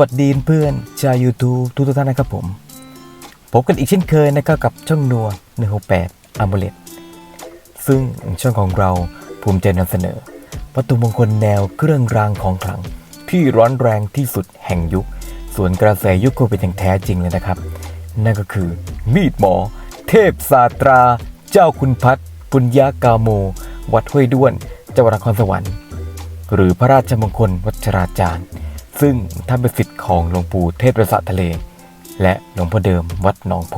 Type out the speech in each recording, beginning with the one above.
วัสดีเพื่อนชาว YouTube ทุกท่านนะครับผมพบกันอีกเช่นเคยนะครับกับช่องนัว168 a m u l e t ซึ่งช่องของเราภูมิใจนำเสนอวัตถุมงคลแนวเครื่องรางของขลัง ที่ร้อนแรงที่สุดแห่งยุค ส่วนกระแสยุคโควิดอย่างแท้จริงเลยนะครับ นั่นก็คือ มีดหมอ เทพศาสตรา เจ้าคุณพัฒน์ปุญญากาโม วัดห้วยด้วนจังหวัดนครสวรรค์ หรือพระราชมงคลวัชราจารย์ ซึ่งท่านเป็นศิษย์ของหลวงปู่เทพประสาทะเล และหลวงพ่อเดิมวัดหนองโพ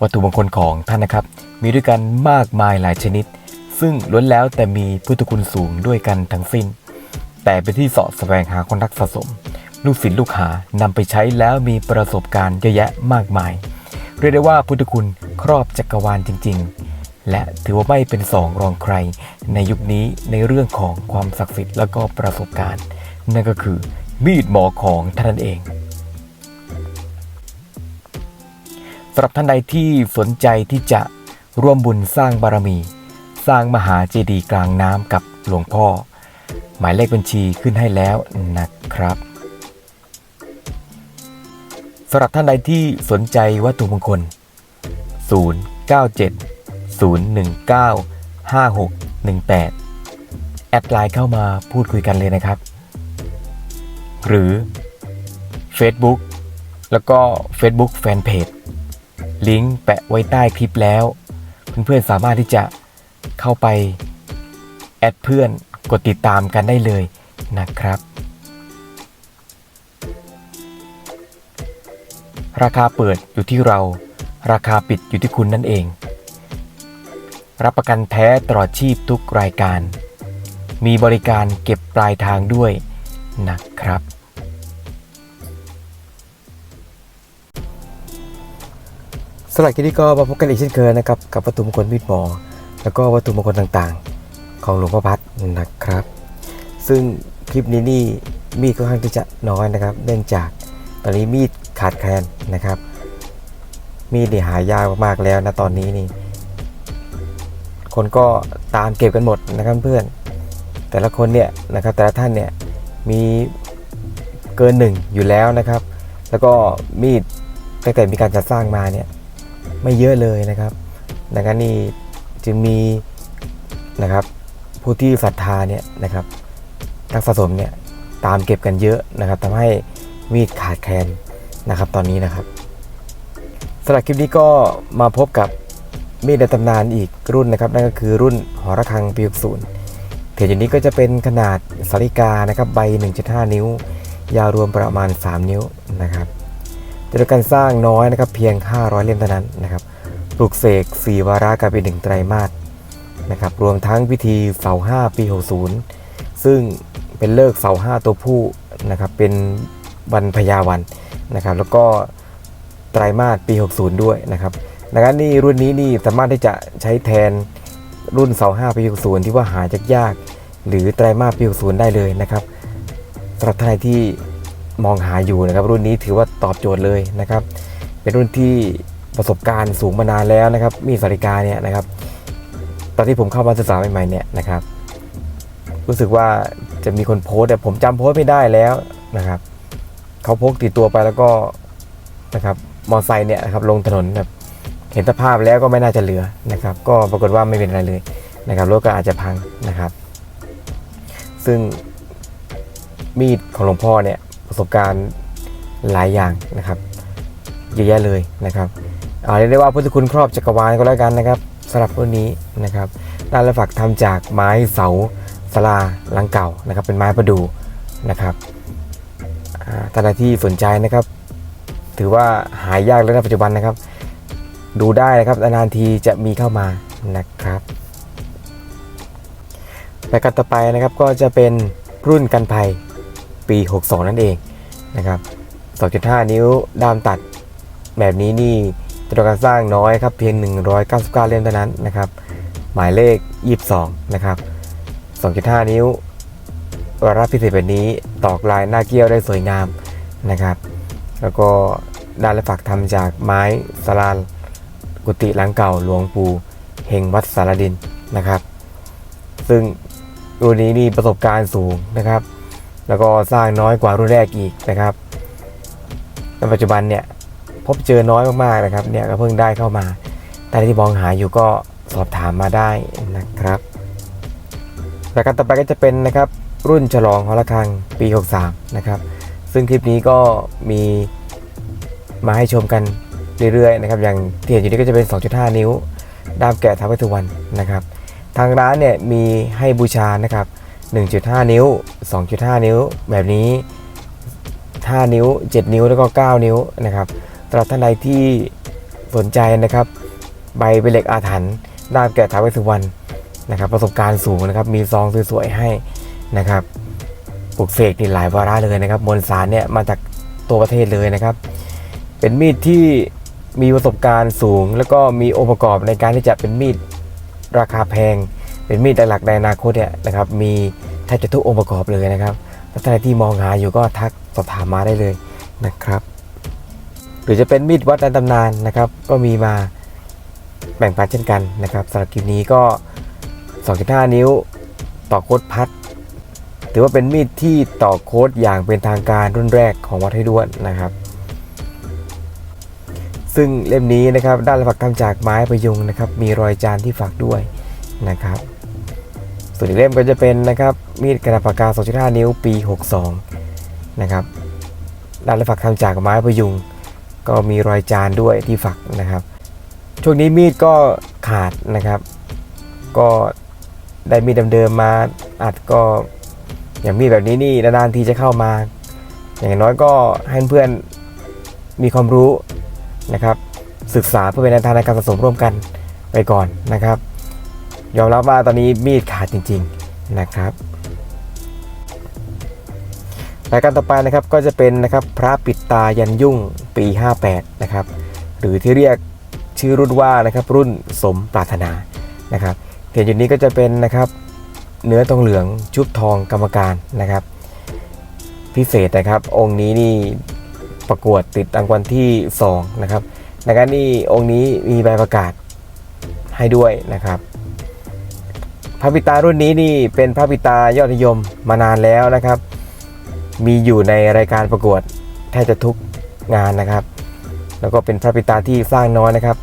วัตถุมงคลของท่านนะครับ มีด้วยกันมากมายหลายชนิด ซึ่งล้วนแล้วแต่มีพุทธคุณสูงด้วยกันทั้งสิ้น แต่เป็นที่เสาะแสวงหาคนรักสะสม ลูกศิษย์ลูกหานำไปใช้แล้วมีประสบการณ์เยอะแยะมากมาย เรียกได้ว่าพุทธคุณครอบจักรวาลจริง ๆ และถือว่าไม่เป็นสองรองใคร ในยุคนี้ในเรื่องของความศักดิ์สิทธิ์และก็ประสบการณ์ นั่นก็คือมีดหมอของท่านนั่นเองสำหรับท่านใดที่สนใจที่จะร่วมบุญสร้างบารมี สร้างมหาเจดีย์กลางน้ำกับหลวงพ่อ หมายเลขบัญชีขึ้นให้แล้วนะครับสำหรับท่านใดที่สนใจวัตถุมงคล 097 019 5618 แอดไลน์เข้ามาพูดคุยกันเลยนะครับ หรือ Facebook แล้วก็ Facebook Fanpage ลิงก์แปะไว้ใต้คลิปแล้ว เพื่อนๆสามารถที่จะเข้าไป แอดเพื่อนกดติดตามกันได้เลยนะครับ ราคาเปิดอยู่ที่เรา ราคาปิดอยู่ที่คุณนั่นเอง รับประกันแท้ตลอดชีพทุกรายการ มีบริการเก็บปลายทางด้วยนะครับ สลักที่นี่ก็มาพบกันอีกเช่นเคยนะครับ กับวัตถุมงคลมีดหมอ แล้วก็วัตถุมงคลต่างๆ ของหลวงพ่อพัดนะครับ ซึ่งคลิปนี้นี่มีดค่อนข้างที่จะน้อยนะครับ เนื่องจากตอนนี้มีดขาดแคลนนะครับ มีดนี่หายากมากแล้วนะตอนนี้นี่ คนก็ตามเก็บกันหมดนะครับเพื่อน แต่ละคนเนี่ยนะครับแต่ละท่านเนี่ยมีเกินหนึ่งอยู่แล้วนะครับ แล้วก็มีดตั้งแต่มีการจัดสร้างมาเนี่ยไม่เยอะเลยนะครับดังนั้นนี่จึงมีนะครับผู้ที่ศรัทธาเนี่ยนะครับนักสะสมเนี่ยตามเก็บกันเยอะนะครับทำให้มีดขาดแคลนนะครับตอนนี้นะครับสำหรับคลิปนี้ก็มาพบกับ มีดในตำนานอีกรุ่นนะครับนั่นก็คือรุ่นหอระฆังปี60เทียนอย่างนี้ก็จะเป็นขนาดสาริกานะครับใบ 1.5 นิ้ว ยาวรวมประมาณ 3 นิ้วนะครับจะด้วยการสร้างน้อยนะครับเพียง 500 เล่มเท่านั้นนะครับปลูกเสก 4 วาระกับเป็นหนึ่งไตรมาสนะครับรวมทั้งพิธีเสา5 ปี 60 ซึ่งเป็นเลิกเสา5 ตัวผู้นะครับเป็นวันพญาวันนะครับแล้วก็ไตรมาสปี 60 ด้วยนะครับ ดังนั้นนี่รุ่นนี้นี่สามารถที่จะใช้แทนรุ่นเสา5ปี60ที่ว่าหายากยากหรือไตรมาสปี60ได้เลยนะครับสำหรับท่านที่มองหาอยู่นะครับ รุ่นนี้ถือว่าตอบโจทย์เลยนะครับ เป็นรุ่นที่ประสบการณ์สูงมานานแล้วนะครับ มีสาริกาเนี่ยนะครับ ตอนที่ผมเข้ามาศึกษาใหม่ๆเนี่ยนะครับ รู้สึกว่าจะมีคนโพสต์แต่ผมจำโพสต์ไม่ได้แล้วนะครับเขาพกติดตัวไปแล้วก็นะครับมอไซค์เนี่ยนะครับลงถนนแบบ เห็นสภาพแล้วก็ไม่น่าจะเหลือนะครับ ก็ปรากฏว่าไม่เป็นอะไรเลยนะครับรถก็อาจจะพังนะครับ ซึ่งมีดของหลวงพ่อเนี่ยประสบการณ์หลายอย่างนะครับเยอะแยะเลยนะครับเอาเรียกได้ว่าพุทธคุณครอบจักรวาลก็แล้วกันนะครับสำหรับรุ่นนี้นะครับด้านละฝักทำจากไม้เสาสลาหลังเก่านะครับ เป็นไม้ประดู่นะครับอ่าท่านใดที่สนใจนะครับ ถือว่าหายากแล้วในปัจจุบันนะครับ ดูได้นะครับนานทีจะมีเข้ามานะครับรายการต่อไปนะครับก็จะเป็นรุ่นกันภัยปี 62 นั่นเองนะครับ 2.5 นิ้วด้ามตัด แบบนี้นี่จำนวการสร้างน้อยครับเพียง 199 เล่มเท่านั้นนะครับ หมายเลข 22 นะครับ 2.5 นิ้ววาระพิเศษแบบนี้ตอกลายหน้าเกี้ยวได้สวยงามนะครับ แล้วก็ด้านและฝักทำจากไม้สลาน กุฏิหลังเก่าหลวงปู่เฮงวัดสารดินนะครับ ซึ่งรุ่นนี้นี่ประสบการณ์สูงนะครับ แล้วก็สร้างน้อยกว่ารุ่นแรกอีกนะครับในปัจจุบันเนี่ยพบเจอน้อยมากๆนะครับเนี่ยก็เพิ่งได้เข้ามา แต่ที่มองหาอยู่ก็สอบถามมาได้นะครับรายการต่อไปก็จะเป็นนะครับรุ่นฉลองหอระฆังปี 63 นะครับ ซึ่งคลิปนี้ก็มีมาให้ชมกัน เรื่อยๆนะครับอย่างที่เห็นอยู่นี้ก็จะเป็น 2.5 นิ้วด้ามแกะท้าวเวสสุวรรณนะครับทางร้านเนี่ยมีให้บูชานะครับ 1.5 นิ้ว 2.5 นิ้ว แบบนี้ 5 นิ้ว 7 นิ้วแล้วก็ 9 นิ้วนะครับสำหรับท่านใดที่สนใจนะครับ ใบเป็นเหล็กอาถรรพ์ด้ามแกะท้าวเวสสุวรรณนะครับ ประสบการณ์สูงนะครับ มีซองสวยๆให้นะครับปลูกเสกนี่หลายวาระเลยนะครับ มวลสารเนี่ยมาจากตัวประเทศเลยนะครับ เป็นมีดที่ มีประสบการณ์สูง แล้วก็มีองค์ประกอบในการที่จะเป็นมีดราคาแพง เป็นมีดหลักในอนาคตเนี่ยนะครับมีแทบจะทุกองค์ประกอบเลยนะครับถ้าท่านใดที่มองหาอยู่ก็ทักสอบถามมาได้เลยนะครับ หรือจะเป็นมีดวัดในตำนานนะครับ ก็มีมาแบ่งปันเช่นกันนะครับสำหรับคลิปนี้ก็ 2.5 นิ้วต่อโคดพัด ถือว่าเป็นมีดที่ต่อโค้ดอย่างเป็นทางการรุ่นแรกของวัดให้ด้วนนะครับ ซึ่งเล่มนี้นะครับด้านละฝักทำจากไม้ประยุงนะครับ มีรอยจานที่ฝักด้วยนะครับ ส่วนอีกเล่มก็จะเป็นนะครับมีดกระดาษปากกา 2.5 นิ้วปี 62 นะครับด้านละฝักทำจากไม้ประยุง ก็มีรอยจานด้วยที่ฝักนะครับ ช่วงนี้มีดก็ขาดนะครับ ก็ได้มีดเดิมๆมาอัดก็อย่างมีดแบบนี้นี่นานๆทีจะเข้ามา อย่างน้อยก็ให้เพื่อนมีความรู้ นะครับศึกษาเพื่อเป็นแนวทางในการสะสมร่วมกันไปก่อนนะครับ ยอมรับว่าตอนนี้มีดขาดจริง ๆนะครับรายการต่อไปนะครับก็จะเป็นนะครับพระปิดตายันยุ่งปี 58 นะครับหรือที่เรียกชื่อรุ่นว่านะครับรุ่นสมปรารถนานะครับเห็นอยู่นี้ก็จะเป็นนะครับเนื้อทองเหลืองชุบทองกรรมการนะครับ พิเศษนะครับองค์นี้นี่ ประกวดติดรางวัลที่ 2 นะครับในการนี้องค์นี้มีใบประกาศให้ด้วยนะครับพระปิตารุ่นนี้นี่เป็นพระปิตายอดนิยมมานานแล้วนะครับ มีอยู่ในรายการประกวดแทบจะทุกงานนะครับ แล้วก็เป็นพระปิตาที่สร้างน้อยนะครับ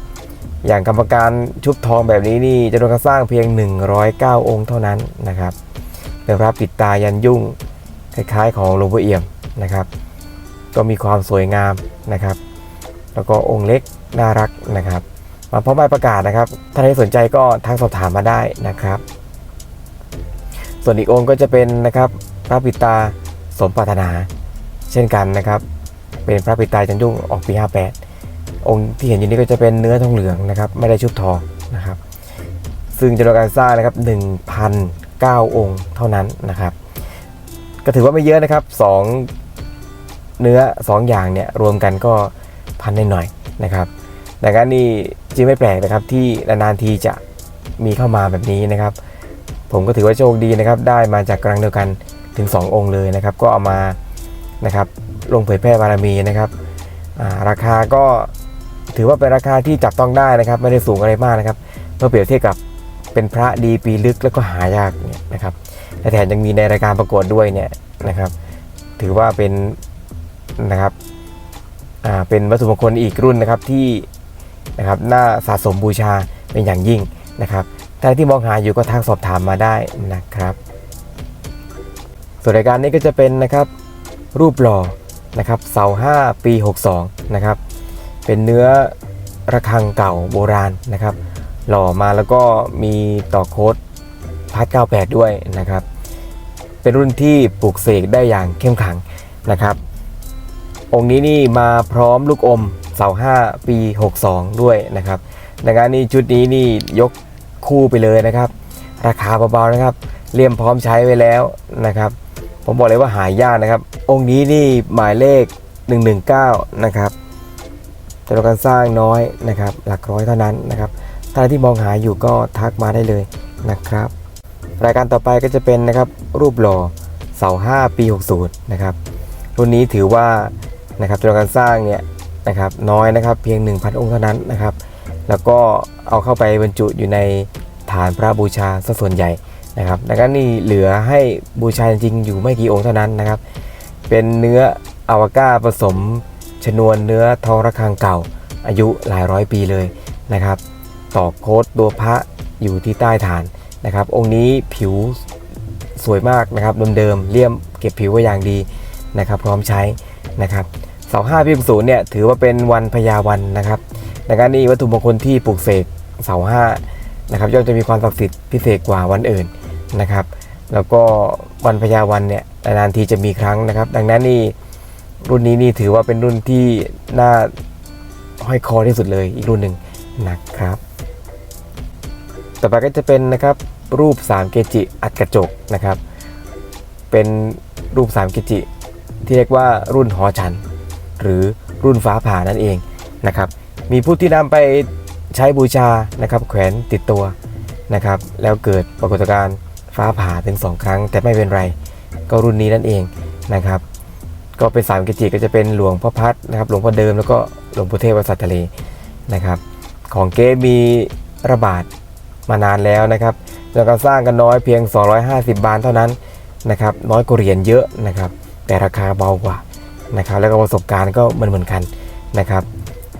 อย่างกรรมการชุบทองแบบนี้นี่จะโดนการสร้างเพียง 109 องค์เท่านั้นนะครับเป็นพระปิดตายันยุ่งคล้ายๆ ของหลวงพ่อเอี่ยมนะครับ ก็มีความสวยงามนะครับ แล้วก็องค์เล็กน่ารักนะครับมาพร้อมใบประกาศนะครับ ถ้าใครสนใจก็ทักสอบถามมาได้นะครับ ส่วนอีกองค์ก็จะเป็นนะครับพระปิตาสมปรารถนา เช่นกันนะครับ เป็นพระปิตายันยุ่งออกปี 58 องค์ที่เห็นอยู่นี้ก็จะเป็นเนื้อทองเหลืองนะครับ ไม่ได้ชุบทองนะครับ ซึ่งจำนวนการสร้างนะครับ1,009องค์เท่านั้นนะครับ ก็ถือว่าไม่เยอะนะครับ2 เนื้อ 2 อย่างเนี่ยรวมกันก็พันหน่อยๆนะครับแต่ก็นี่จริงไม่แปลกนะครับที่นานๆทีจะมีเข้ามาแบบนี้นะครับ ผมก็ถือว่าโชคดีนะครับ ได้มาจากกลางเดียวกันถึง 2 องค์เลยนะครับ ก็เอามานะครับลงเผยแพร่บารมีนะครับาราคาก็ถือว่าเป็นราคาที่จับต้องได้นะครับ ไม่ได้สูงอะไรมากนะครับเมื่อเปรียบเทียบกับเป็นพระดีปีลึกแล้วก็หายากเนี่ยนะครับและแถมยังมีในรายการประกวดด้วยเนี่ยนะครับ ถือว่าเป็น นะครับเป็นวัตถุมงคลอีกรุ่นนะครับที่นะครับน่าสะสมบูชาเป็นอย่างยิ่งนะครับถ้าที่มองหาอยู่ก็ทักสอบถามมาได้นะครับส่วนรายการนี้ก็จะเป็นนะครับรูปหล่อนะครับเสา5 ปี 62นะครับเป็นเนื้อระฆังเก่าโบราณนะครับ หล่อมาแล้วก็มีต่อโค้ดพัด98 ด้วยนะครับ เป็นรุ่นที่ปลูกเสกได้อย่างเข้มขังนะครับ องค์นี้นี่มาพร้อมลูกอมเสา5ปี 62 ด้วยนะครับดังนั้นนี่ชุดนี้นี่ยกคู่ไปเลยนะครับ ราคาเบาๆนะครับเลี่ยมพร้อมใช้ไว้แล้วนะครับ ผมบอกเลยว่าหายากนะครับ องค์นี้นี่หมายเลข 119 นะครับจำนวนการสร้างน้อยนะครับ หลักร้อยเท่านั้นนะครับท่าที่มองหาอยู่ก็ทักมาได้เลยนะครับ รายการต่อไปก็จะเป็นนะครับรูปหล่อเสา5ปี 60 นะครับรุ่นนี้ถือว่า นะครับจำนวนการสร้างเนี่ยนะครับน้อยนะครับเพียง 1,000 องค์เท่านั้นนะครับ แล้วก็เอาเข้าไปบรรจุอยู่ในฐานพระบูชาซะส่วนใหญ่นะครับดังนั้นนี่เหลือให้บูชาจริงอยู่ไม่กี่องค์เท่านั้นนะครับ เป็นเนื้ออวก้าผสมชนวนเนื้อทองระฆังเก่า อายุหลายร้อยปีเลยนะครับตอกโคดตัวพระอยู่ที่ใต้ฐานนะครับ องค์นี้ผิวสวยมากนะครับเดิมๆเลี่ยมเก็บผิวไว้อย่างดีนะครับ พร้อมใช้นะครับ เสาห้าพิมพ์ศูนย์เนี่ยถือว่าเป็นวันพญาวันนะครับดังนั้นนี่วัตถุมงคลที่ปลูกเสกเสาห้านะครับย่อมจะมีความศักดิ์สิทธิ์พิเศษกว่าวันอื่นนะครับ แล้วก็วันพญาวันเนี่ยนานทีจะมีครั้งนะครับ ดังนั้นนี่รุ่นนี้นี่ถือว่าเป็นรุ่นที่น่าห้อยคอที่สุดเลยอีกรุ่นหนึ่งนะครับ ต่อไปก็จะเป็นนะครับรูป 3 เกจิอัดกระจกนะครับ เป็นรูป 3 เกจิที่เรียกว่ารุ่นหอฉัน หรือรุ่นฟ้าผ่านั่นเองนะครับมีผู้ที่นำไปใช้บูชานะครับแขวนติดตัวนะครับแล้วเกิดปรากฏการณ์ฟ้าผ่าถึง 2 ครั้ง แต่ไม่เป็นไร ก็รุ่นนี้นั่นเองนะครับก็เป็นสามเกจิก็จะเป็นหลวงพ่อพัดนะครับหลวงพ่อเดิมแล้วก็หลวงพ่อเทพวัดสัตว์ทะเลนะครับของเก๊มีระบาดมานานแล้วนะครับแล้วก็สร้างกันน้อยเพียง 250 บาทเท่านั้นนะครับน้อยกว่าเหรียญเยอะนะครับแต่ราคาเบากว่า นะครับแล้วก็ประสบการณ์ก็เหมือนเหมือนกันนะครับ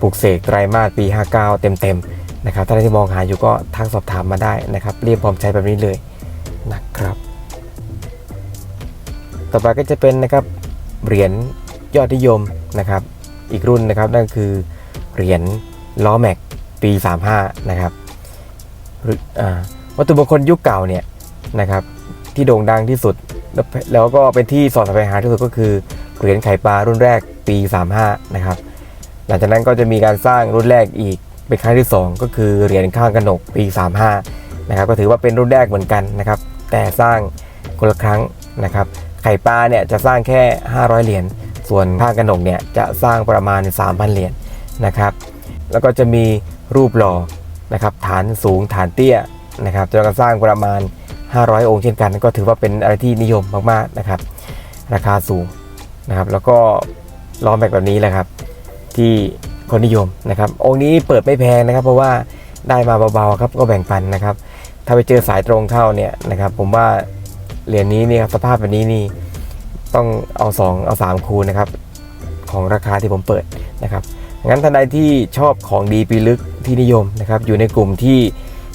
ปลูกเสกไตรมาสปี 59 เต็มๆนะครับถ้าใครที่มองหาอยู่ก็ทักสอบถามมาได้นะครับเรียบพร้อมใช้แบบนี้เลยนะครับ ต่อไปก็จะเป็นนะครับเหรียญยอดนิยมนะครับอีกรุ่นนะครับนั่นคือเหรียญล้อแม็กปี 35 นะครับหรืออ่าวัตถุมงคลยุคเก่าเนี่ยนะครับที่โด่งดังที่สุด แล้วแล้วก็เป็นที่สอดแสวงหาที่สุดก็คือ เหรียญไข่ปลารุ่นแรกปี 35 นะครับ หลังจากนั้นก็จะมีการสร้างรุ่นแรกอีกเป็นครั้งที่ 2 ก็คือเหรียญข้างกระหนกปี 35 นะครับ ก็ถือว่าเป็นรุ่นแรกเหมือนกันนะครับ แต่สร้างคนละครั้งนะครับ ไข่ปลาเนี่ยจะสร้างแค่ 500 เหรียญ ส่วนข้างกระหนกเนี่ยจะสร้างประมาณ 3,000 เหรียญนะครับ แล้วก็จะมีรูปหล่อนะครับฐานสูงฐานเตี้ยนะครับจะก็สร้างประมาณ 500 องค์เช่นกัน ก็ถือว่าเป็นอะไรที่นิยมมากๆนะครับ ราคาสูง นะครับ แล้วก็ล้อแม็กแบบนี้แหละครับ ที่คนนิยมนะครับ องค์นี้เปิดไม่แพงนะครับ เพราะว่าได้มาเบาๆครับก็แบ่งปันนะครับ ถ้าไปเจอสายตรงเข้าเนี่ยนะครับ ผมว่าเหรียญนี้นี่ครับสภาพแบบนี้นี่ต้องเอา 2 เอา 3 คูณนะครับ ของราคาที่ผมเปิดนะครับงั้นท่านใดที่ชอบของดีปีลึกที่นิยมนะครับ อยู่ในกลุ่มที่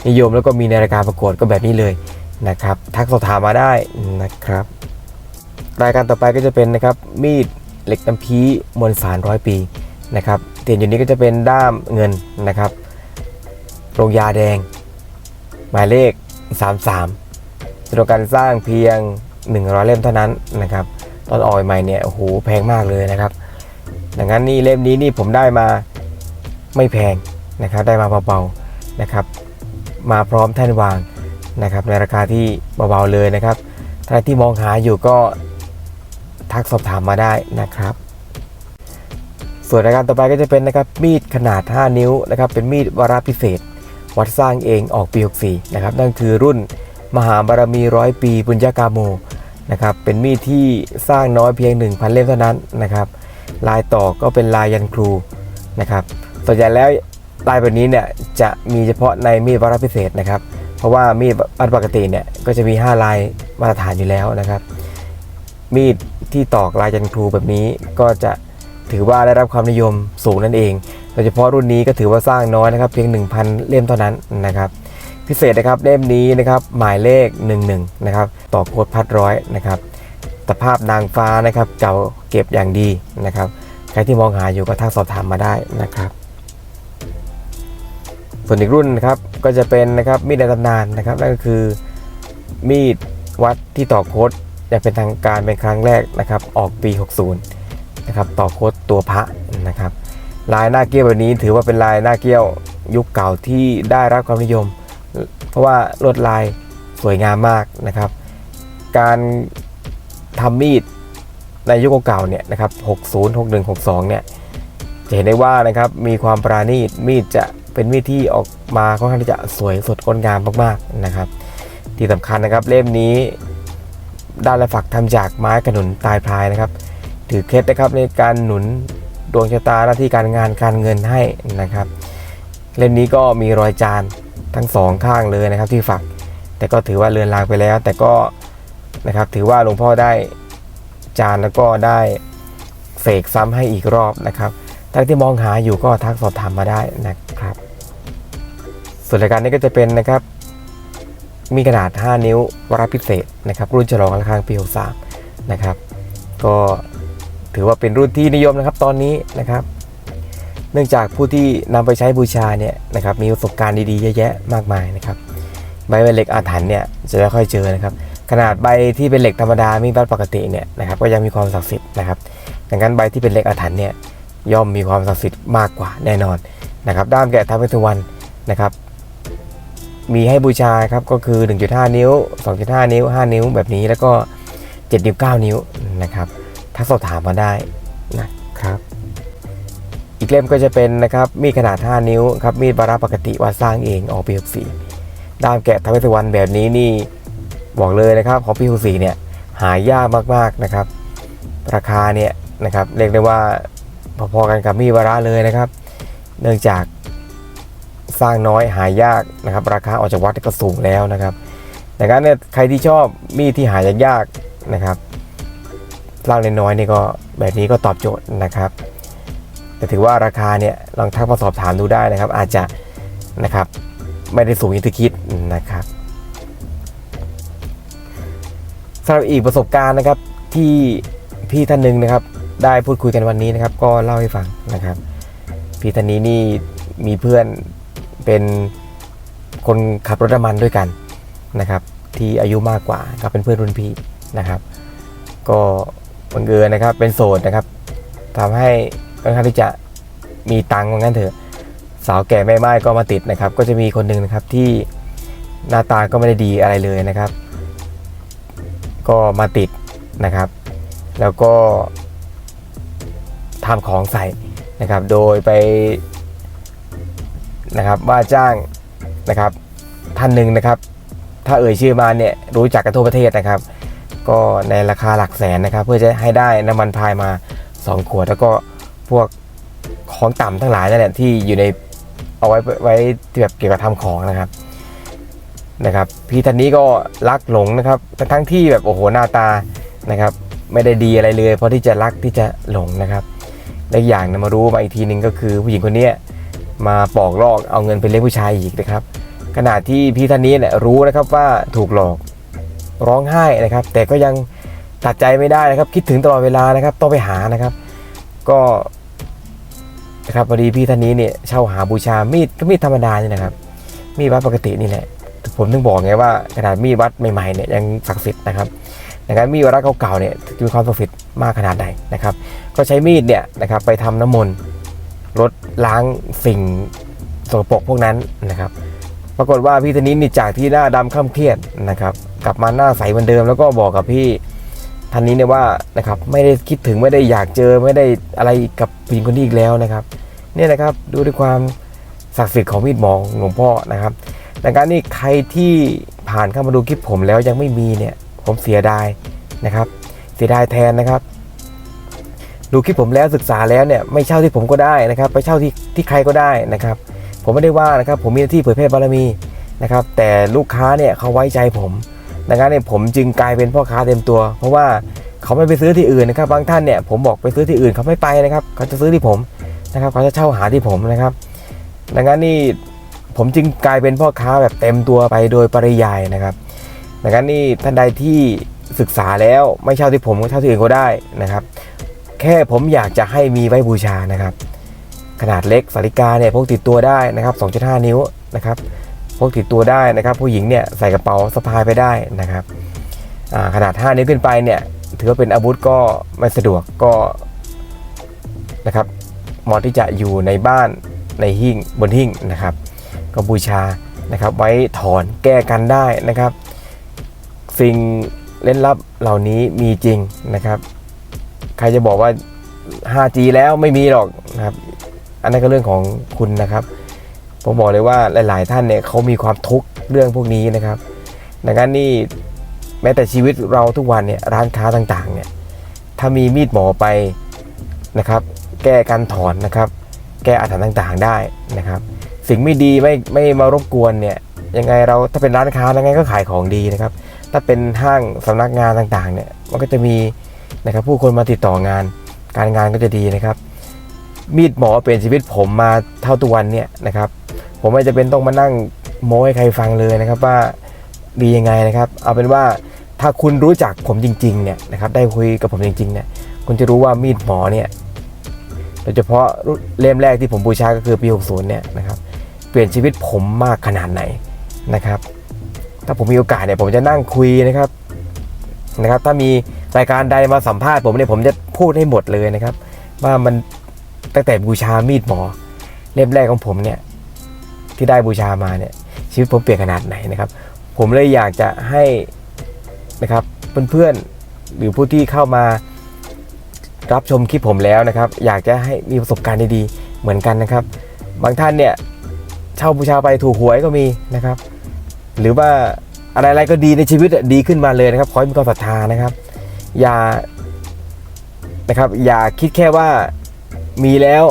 นิยมแล้วก็มีในรายการประกวดก็แบบนี้เลยนะครับ ทักสอบถามมาได้นะครับ รายการต่อไปก็จะเป็นนะครับมีดเหล็กน้ำพีมวลสารร้อยปีนะครับเตียนอยู่นี้ก็จะเป็นด้ามเงินนะครับโรงยาแดง หมายเลข 33จำนวนการสร้างเพียง 100 เล่มเท่านั้นนะครับตอนออกใหม่เนี่ยโอ้โหแพงมากเลยนะครับดังนั้นนี่เล่มนี้นี่ผมได้มาไม่แพงนะครับได้มาเบาๆนะครับ มาพร้อมแท่นวางนะครับในราคาที่เบาๆเลยนะครับใครที่มองหาอยู่ก็ ทักสอบถามมาได้นะครับ ส่วนรายการต่อไปก็จะเป็นนะครับมีดขนาด 5 นิ้วนะครับเป็นมีดวาระพิเศษ วัดสร้างเองออกปี 64 นะครับนั่นคือรุ่นมหาบารมีร้อยปีบุญญากาโมนะครับเป็นมีดที่สร้างน้อยเพียง 1,000 เล่มเท่านั้นนะครับลายต่อก็เป็นลายยันครูนะครับส่วนใหญ่แล้วลายแบบนี้เนี่ยจะมีเฉพาะในมีดวาระพิเศษนะครับ เพราะว่ามีดอันปกติเนี่ยก็จะมี 5 ลายมาตรฐานอยู่แล้วนะครับ มีดที่ตอกลายยันครูแบบนี้ก็จะถือว่าได้รับความนิยมสูงนั่นเอง โดยเฉพาะรุ่นนี้ก็ถือว่าสร้างน้อยนะครับ เพียง 1,000 เล่มเท่านั้นนะครับพิเศษนะครับเล่มนี้นะครับหมายเลข 11 นะครับต่อโคดพัดร้อยนะครับสภาพนางฟ้านะครับเก่าเก็บอย่างดีนะครับใครที่มองหาอยู่ก็ทักสอบถามมาได้นะครับ ส่วนอีกรุ่นนะครับก็จะเป็นนะครับมีดในตำนานนะครับนั่นก็คือมีดวัดที่ต่อโคด อย่างเป็นทางการเป็นครั้งแรกนะครับ ออกปี 60 นะครับ ต่อโคดตัวพระนะครับ ลายหน้าเกี้ยวแบบนี้ถือว่าเป็นลายหน้าเกี้ยวยุคเก่าที่ได้รับความนิยม เพราะว่าลวดลายสวยงามมากนะครับ การทำมีดในยุคเก่าเนี่ยนะครับ 60 61 62 เนี่ย จะเห็นได้ว่านะครับมีความปราณีตมีดจะเป็นมีดที่ออกมาค่อนข้างที่จะสวยสดงดงามมากๆนะครับ ที่สำคัญนะครับเล่มนี้ ด้านและฝักทำจากไม้กระหนุนตายพลายนะครับ ถือเคล็ดนะครับในการหนุนดวงชะตาหน้าที่การงานการเงินให้นะครับ เล่มนี้ก็มีรอยจานทั้งสองข้างเลยนะครับที่ฝัก แต่ก็ถือว่าเลือนลางไปแล้ว แต่ก็นะครับถือว่าหลวงพ่อได้จานแล้วก็ได้เสกซ้ำให้อีกรอบนะครับท่านที่มองหาอยู่ก็ทักสอบถามมาได้นะครับ ส่วนรายการนี้ก็จะเป็นนะครับ มีขนาด 5 นิ้ววาระพิเศษนะครับรุ่นฉลองระฆังปี63นะครับก็ถือว่าเป็นรุ่นที่นิยมนะครับตอนนี้นะครับ เนื่องจากผู้ที่นำไปใช้บูชาเนี่ยนะครับมีประสบการณ์ดีๆเยอะแยะมากมายนะครับใบเป็นเหล็กอาถรรพ์เนี่ยจะไม่ค่อยเจอนะครับขนาดใบที่เป็นเหล็กธรรมดามีดวัดปกติเนี่ยนะครับก็ยังมีความศักดิ์สิทธิ์นะครับดังนั้นใบที่เป็นเหล็กอาถรรพ์เนี่ยย่อมมีความศักดิ์สิทธิ์มากกว่าแน่นอนนะครับด้ามแกะทัพเวทสุวรรณนะครับ มีให้บูชาครับก็คือ 1.5 นิ้ว 2.5 นิ้ว 5 นิ้วแบบนี้แล้วก็ 7 นิ้ว 9 นิ้วนะครับทักสอบถามมาได้นะครับอีกเล่มก็จะเป็นนะครับมีดขนาด 5 นิ้วครับมีดบาราปกติวัดสร้างเองออกปี64ด้ามแกะทัพเวสวรรณแบบนี้นี่บอกเลยนะครับของปี64เนี่ยหายากมากๆนะครับ ราคาเนี่ยนะครับเรียกได้ว่าพอๆกันกับมีดบาราเลยนะครับ เนื่องจาก สร้างน้อยหายากนะครับ ราคาออกจากวัดก็สูงแล้วนะครับดังนั้นเนี่ยใครที่ชอบมีดที่หายากๆนะครับสร้างน้อยๆนี่ก็แบบนี้ก็ตอบโจทย์นะครับแต่ถือว่าราคาเนี่ยลองทักมาสอบถามดูได้นะครับ อาจจะนะครับไม่ได้สูงอย่างที่คิดนะครับสำหรับอีกประสบการณ์นะครับที่พี่ท่านหนึ่งนะครับ ได้พูดคุยกันวันนี้นะครับ ก็เล่าให้ฟังนะครับ พี่ท่านนี้นี่มีเพื่อน เป็นคนขับรถน้ำมันด้วยกันนะครับ ที่อายุมากกว่าก็เป็นเพื่อนรุ่นพี่นะครับ ก็บังเอิญนะครับเป็นโสดนะครับทำให้ค่อนข้างที่จะมีตังค์ว่างั้นเถอะ สาวแก่แม่ไม้ก็มาติดนะครับ ก็จะมีคนหนึ่งนะครับที่หน้าตาก็ไม่ได้ดีอะไรเลยนะครับ ก็มาติดนะครับ แล้วก็ทำของใส่นะครับ โดยไป นะครับว่าจ้างนะครับท่านหนึ่งนะครับ ถ้าเอ่ยชื่อมาเนี่ยรู้จักกันทั่วประเทศนะครับ ก็ในราคาหลักแสนนะครับ เพื่อจะให้ได้น้ำมันพายมา 2 ขวด แล้วก็พวกของต่ำทั้งหลายนั่นแหละที่อยู่ในเอาไว้ไว้แบบเกี่ยวกับทำของนะครับนะครับพี่ท่านนี้ก็รักหลงนะครับทั้งที่แบบโอ้โหหน้าตานะครับ ไม่ได้ดีอะไรเลยเพราะที่จะรักที่จะหลงนะครับและอย่างนะมารู้มาอีกทีหนึ่งก็คือผู้หญิงคนนี้ มาปอกลอกเอาเงินไปเลี้ยงผู้ชายอีกนะครับ ขณะที่พี่ท่านนี้เนี่ยรู้นะครับว่าถูกหลอกร้องไห้นะครับ แต่ก็ยังตัดใจไม่ได้นะครับ คิดถึงตลอดเวลานะครับต้องไปหานะครับ ก็นะครับพอดีพี่ท่านนี้เนี่ยเช่าหาบูชามีดก็มีดธรรมดานี่นะครับ มีดวัดปกตินี่แหละผมถึงบอกไงว่าขนาดมีดวัดใหม่ๆเนี่ยยังศักดิ์สิทธิ์นะครับดังนั้นมีดวัดเก่าๆเนี่ยมีความศักดิ์สิทธิ์มากขนาดไหนนะครับ ก็ใช้มีดเนี่ยนะครับไปทำน้ำมนต์ ลดล้างสิ่งสกปรกพวกนั้นนะครับ ปรากฏว่าพี่ธนินนี่จากที่หน้าดำข้าเครียดนะครับ กลับมาหน้าใสเหมือนเดิม แล้วก็บอกกับพี่ท่านนี้เนี่ยว่านะครับไม่ได้คิดถึงไม่ได้อยากเจอไม่ได้อะไรกับผู้หญิงคนนี้อีกแล้วนะครับ เนี่ยนะครับดูด้วยความศักดิ์สิทธิ์ของมีดหมอหลวงพ่อนะครับดังนั้นนี่ใครที่ผ่านเข้ามาดูคลิปผมแล้วยังไม่มีเนี่ยผมเสียดายนะครับ เสียดายแทนนะครับ ดูคลิปผมแล้วศึกษาแล้วเนี่ยไม่เช่าที่ผมก็ได้นะครับ ไปเช่าที่ที่ใครก็ได้นะครับ ผมไม่ได้ว่านะครับ ผมมีหน้าที่เผยแพร่บารมีนะครับ แต่ลูกค้าเนี่ยเขาไว้ใจผมดังนั้นเนี่ยผมจึงกลายเป็นพ่อค้าเต็มตัว เพราะว่าเขาไม่ไปซื้อที่อื่นนะครับ บางท่านเนี่ยผมบอกไปซื้อที่อื่นเขาไม่ไปนะครับ เขาจะซื้อที่ผมนะครับ เขาจะเช่าหาที่ผมนะครับ ดังนั้นนี่ผมจึงกลายเป็นพ่อค้าแบบเต็มตัวไปโดยปริยายนะครับ ดังนั้นนี่ท่านใดที่ศึกษาแล้วไม่เช่าที่ผมก็เช่าที่อื่นก็ได้นะครับ แค่ผมอยากจะให้มีไว้บูชานะครับ ขนาดเล็กสาริกาเนี่ยพกติดตัวได้นะครับ 2.5 นิ้วนะครับพกติดตัวได้นะครับ ผู้หญิงเนี่ยใส่กระเป๋าสะพายไปได้นะครับขนาด 5 นิ้วขึ้นไปเนี่ยถือว่าเป็นอาวุธก็ไม่สะดวกก็นะครับเหมาะที่จะอยู่ในบ้านในหิ้งบนหิ้งนะครับ ก็บูชานะครับไว้ถอนแก้กันได้นะครับ สิ่งเล่นลับเหล่านี้มีจริงนะครับ ใครจะบอกว่า 5G แล้วไม่มีหรอกนะครับ อันนั้นก็เรื่องของคุณนะครับ ผมบอกเลยว่าหลาย ๆ ท่านเนี่ยเขามีความทุกข์เรื่องพวกนี้นะครับดังนั้นนี่แม้แต่ชีวิตเราทุกวันเนี่ยร้านค้าต่าง ๆ เนี่ยถ้ามีมีดหมอไปนะครับ แก้การถอนนะครับ แก้อาถรรพ์ต่าง ๆ ได้นะครับ สิ่งไม่ดีไม่ไม่มารบกวนเนี่ยยังไงเราถ้าเป็นร้านค้ายังไงก็ขายของดีนะครับ ถ้าเป็นห้างสำนักงานต่าง ๆ เนี่ยมันก็จะมี นะครับ ผู้คนมาติดต่องาน การงานก็จะดีนะครับ มีดหมอเป็นชีวิตผมมาเท่าตัวันเนี่ยนะครับ ผมไม่จะเป็นต้องมานั่งโม้ให้ใครฟังเลยนะครับว่าดียังไงนะครับ เอาเป็นว่าถ้าคุณรู้จักผมจริงๆเนี่ยนะครับ ได้คุยกับผมจริงๆเนี่ยคุณจะรู้ว่ามีดหมอเนี่ยโดยเฉพาะเล่มแรกที่ผมบูชาก็คือปี60เนี่ยนะครับเปลี่ยนชีวิตผมมากขนาดไหนนะครับ ถ้าผมมีโอกาสเนี่ยผมจะนั่งคุยนะครับ นะครับถ้ามีรายการใดมาสัมภาษณ์ผมเนี่ยผมจะพูดให้หมดเลยนะครับ ว่ามันตั้งแต่บูชามีดหมอเล่มแรกของผมเนี่ยที่ได้บูชามาเนี่ยชีวิตผมเปลี่ยนขนาดไหนนะครับ ผมเลยอยากจะให้นะครับเพื่อนๆหรือผู้ที่เข้ามารับชมคลิปผมแล้วนะครับ อยากจะให้มีประสบการณ์ดีๆเหมือนกันนะครับ บางท่านเนี่ยเช่าบูชาไปถูกหวยก็มีนะครับ หรือว่า อะไรๆก็ดีในชีวิตอะดีขึ้นมาเลยนะครับขอให้มีความศรัทธานะครับ อย่านะครับอย่าคิดแค่ว่ามีแล้ว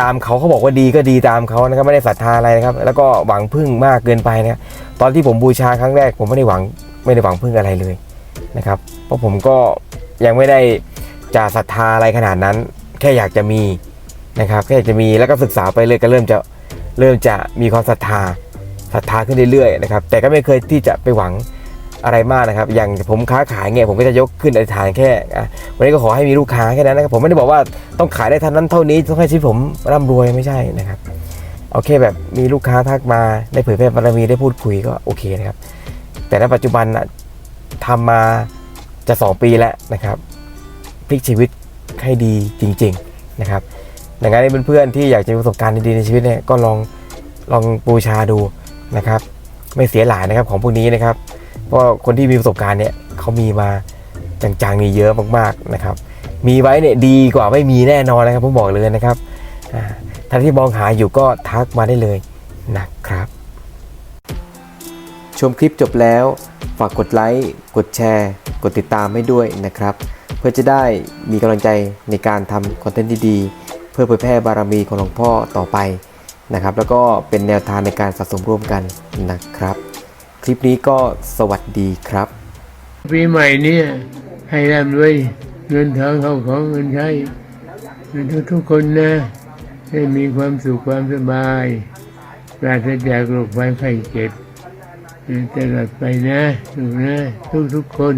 ตามเขาเขาบอกว่าดีก็ดีตามเขานะครับไม่ได้ศรัทธาอะไรนะครับ แล้วก็หวังพึ่งมากเกินไปนะตอนที่ผมบูชาครั้งแรก ผมไม่ได้หวังไม่ได้หวังพึ่งอะไรเลยนะครับ เพราะผมก็ยังไม่ได้จะศรัทธาอะไรขนาดนั้น แค่อยากจะมีนะครับ แค่อยากจะมีแล้วก็ศึกษาไปเลยก็เริ่มจะเริ่มจะมีความศรัทธา ศรัทธาขึ้นเรื่อยๆนะครับแต่ก็ไม่เคยที่จะไปหวังอะไรมากนะครับ อย่างผมค้าขายเงี้ยผมก็จะยกขึ้นอธิษฐานแค่วันนี้ก็ขอให้มีลูกค้าแค่นั้นนะครับผมไม่ได้บอกว่าต้องขายได้เท่านั้นเท่านี้ต้องให้ชีวิตผมร่ำรวยไม่ใช่นะครับเอาแค่แบบมีลูกค้าทักมาได้เผยแพร่บารมีได้พูดคุยก็โอเคนะครับ แต่ในปัจจุบันนะทำมาจะ 2 ปีแล้วนะครับพลิกชีวิตให้ดีจริง ๆนะครับดังนั้นเพื่อนๆที่อยากจะมีประสบการณ์ดีๆในชีวิตเนี่ยก็ลองลองบูชาดู นะครับไม่เสียหลายนะครับของพวกนี้นะครับ เพราะคนที่มีประสบการณ์เนี่ยเขามีมาจังๆนี่เยอะมากๆนะครับ มีไว้เนี่ยดีกว่าไม่มีแน่นอนนะครับผมบอกเลยนะครับท่านที่มองหาอยู่ก็ทักมาได้เลยนะครับ ชมคลิปจบแล้ว ฝากกดไลค์กดแชร์ กดติดตามให้ด้วยนะครับ เพื่อจะได้มีกำลังใจในการทำคอนเทนต์ดีๆ เพื่อเผยแพร่บารมีของหลวงพ่อต่อไป นะครับ แล้วก็เป็นแนวทางในการสะสมร่วมกันนะครับ คลิปนี้ก็สวัสดีครับ ปีใหม่เนี่ยให้ร่ำรวยเงินทองเข้าของเงินใช้ทุกทุกคนนะ ให้มีความสุขความสบายปราศจากโรคภัยไข้เจ็บตลอดไปนะลูกนะทุกทุกคน